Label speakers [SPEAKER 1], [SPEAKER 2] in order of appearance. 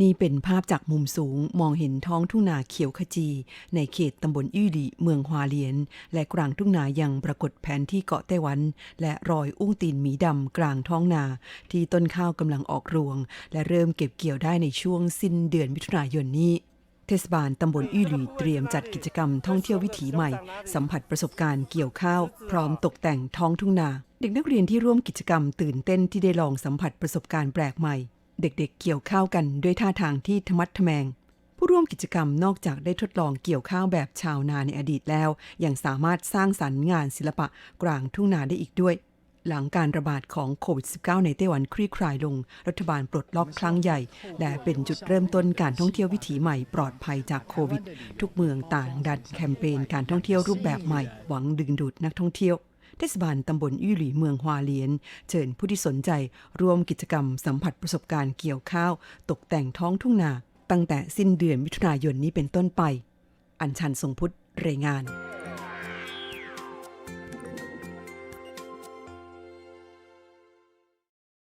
[SPEAKER 1] นี่เป็นภาพจากมุมสูงมองเห็นท้องทุ่งนาเขียวขจี ในเขตตำบลอี้หลีเมืองฮวาเลียน และกลางทุ่งนายังปรากฏแผนที่เกาะไต้หวัน และรอยอุ้งตีนหมีดำกลางท้องนา ที่ต้นข้าวกำลังออกรวง และเริ่มเก็บเกี่ยวได้ในช่วงสิ้นเดือนมิถุนายนนี้เทศบาลตำบลอี้หลีเตรียมจัดกิจกรรมท่องเที่ยววิถีใหม่ สัมผัสประสบการณ์เกี่ยวข้าว พร้อมตกแต่งท้องทุ่งนา เด็กนักเรียนที่ร่วมกิจกรรมตื่นเต้นที่ได้ลองสัมผัสประสบการณ์แปลกใหม่ เด็กๆเกี่ยวข้าวกันด้วยท่าทางที่ทมัดทแมง ผู้ร่วมกิจกรรมนอกจากได้ทดลองเกี่ยวข้าวแบบชาวนาในอดีตแล้ว ยังสามารถสร้างสรรค์งานศิลปะกลางทุ่งนาได้อีกด้วย หลังการระบาดของโควิด -19 ในไต้หวันคลี่คลายลง รัฐบาลปลดล็อกครั้งใหญ่ และเป็นจุดเริ่มต้นการท่องเที่ยววิถีใหม่ปลอดภัยจากโควิด ทุกเมืองต่างดันแคมเปญการท่องเที่ยวรูปแบบใหม่ หวังดึงดูดนักท่องเที่ยว เทศบาลตำบลอี้หลีเมืองฮวาเลียน เชิญผู้ที่สนใจร่วมกิจกรรมสัมผัสประสบการณ์เกี่ยวข้าว ตกแต่งท้องทุ่งนา ตั้งแต่สิ้นเดือนมิถุนายนนี้เป็นต้นไป อัญชันทรงพุทธรายงาน